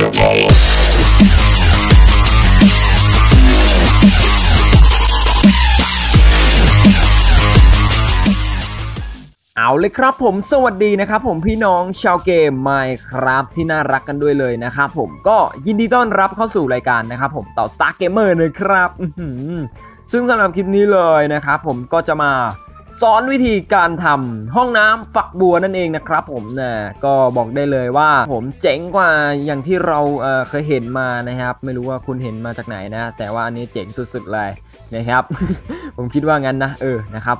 เอาเลยครับผมสวัสดีนะครับผมพี่น้องชาวเกมไมครับที่น่ารักกันด้วยเลยนะครับผมก็ยินดีต้อนรับเข้าสู่รายการนะครับผมต่อ Star Gamer นะครับซึ่งสำหรับคลิปนี้เลยนะครับผมก็จะมา สอนวิธีการทำห้องน้ำฝักบัวนั่นเองนะครับผมนะก็บอกได้เลยว่าผมเจ๋งกว่าอย่างที่เราเเคยเห็นมานะครับ ไม่รู้ว่าคุณเห็นมาจากไหนนะ แต่ว่าอันนี้เจ๋งสุดๆเลยนะครับ ผมคิดว่างั้นนะเออนะครับ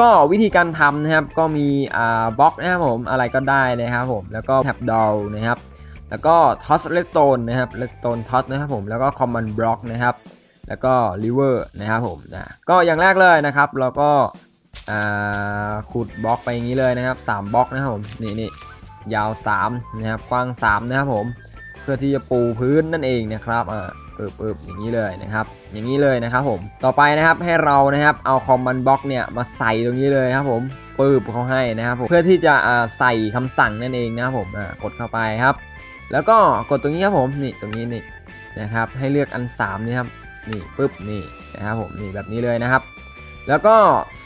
ก็วิธีการทำนะครับก็มีอ่าบล็อกนะครับผมอะไรก็ได้นะครับผมแล้วก็แท็บดอลนะครับ แล้วก็ทอสเลสโตนนะครับเลสโตนทอสนะครับผมแล้วก็คอมมานบล็อกนะครับ แล้วก็ลิเวอร์นะครับผมนะก็อย่างแรกเลยนะครับเราก็ ขุดบล็อกไปอย่างนี้เลยนะครับ3บล็อกนะครับผมนี่นี่ยาว3นะครับกว้าง3นะครับผมเพื่อที่จะปูพื้นนั่นเองนะครับเออเอิบเอิบอย่างนี้เลยนะครับ อย่างนี้เลยนะครับผมต่อไปนะครับให้เรานะครับเอาคอมมานบล็อกเนี่ยมาใส่ตรงนี้เลยครับผมปืบเขาให้นะครับผมเพื่อที่จะใส่คำสั่งนั่นเองนะครับผมกดเข้าไปครับ แล้วก็กดตรงนี้ครับผมนี่ตรงนี้นี่นะครับ ให้เลือกอัน3นี่ครับนี่ปึ๊บนี่นะครับผมนี่แบบนี้เลยนะครับ แล้วก็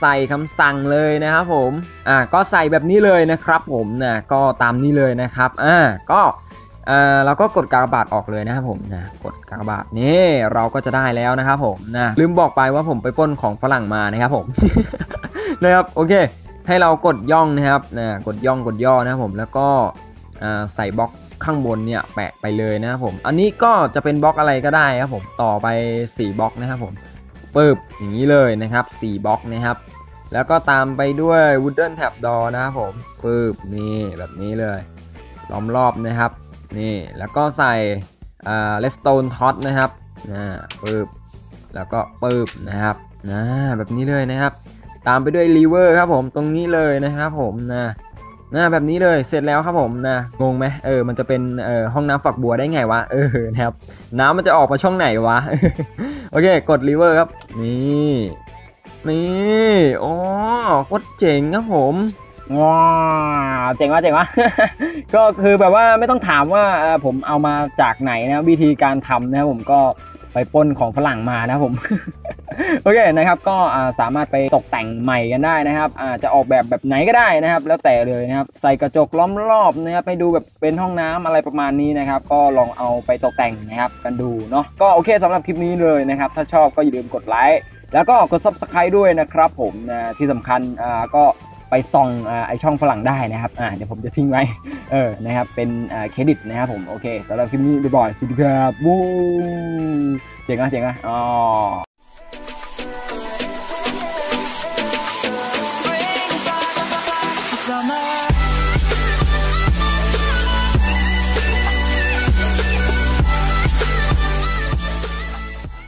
ใส่คำสั่งเลยนะครับผมอ่าก็ใส่แบบนี้เลยนะครับผมนะก็ตามนี้เลยนะครับอ่าก็อ่าเราก็กดกากบาทออกเลยนะครับผมนะกดกากบาทนี่เราก็จะได้แล้วนะครับผมนะลืมบอกไปว่าผมไปป้นของฝรั่งมานะครับผมนะครับโอเค ให้เรากดย่องนะครับนะกดย่องกดย่อนะครับผมแล้วก็อ่าใส่บล็อกข้างบนเนี่ยแปะไปเลยนะครับผม อันนี้ก็จะเป็นบล็อกอะไรก็ได้ครับผมต่อไป 4บล็อกนะครับผม ปึ๊บอย่างนี้เลยนะครับ4บล็อกนะครับ แล้วก็ตามไปด้วย wooden tab door นะครับผมปึ๊บนี่แบบนี้เลยล้อมรอบนะครับนี่แล้วก็ใส่อ่า redstone tot นะครับนะปึ๊บแล้วก็ปึ๊บนะครับนะแบบนี้เลยนะครับ ตามไปด้วย lever ครับผมตรงนี้เลยนะครับผมนะ นะแบบนี้เลยเสร็จแล้วครับผมนะงงไหมเออมันจะเป็นเออห้องน้ำฝักบัวได้ไงวะเออนะครับน้ำมันจะออกมาช่องไหนวะโอเคกด lever ครับนี่นี่อ๋อโคตรเจ๋งครับผมว้าเจ๋งวะเจ๋งวะก็คือแบบว่าไม่ต้องถามว่าเออผมเอามาจากไหนนะวิธีการทำนะครับผมก็ไปป้นของฝรั่งมานะผม โอเคนะครับก็สามารถไปตกแต่งใหม่กันได้นะครับอาจะออกแบบแบบไหนก็ได้นะครับ แล้วแต่เลยนะครับใส่กระจกล้อมรอบนะครับให้ดูแบบเป็นห้องน้ำอะไรประมาณนี้นะครับ ก็ลองเอาไปตกแต่งนะครับกันดูเนาะก็โอเคสำหรับคลิปนี้เลยนะครับ ถ้าชอบก็อย่าลืมกดไลค์แล้วก็กด subscribe ด้วยนะครับผมนะที่สำคัญอ่าก็ไปส่องไอช่องฝรั่งได้นะครับอ่าเดี๋ยวผมจะทิ้งไว้เออนะครับเป็นเครดิตนะครับผมโอเคสำหรับคลิปนี้บ๊ายบายสวัสดีครับวู้เจ๋งอะเจ๋งอะอ๋อ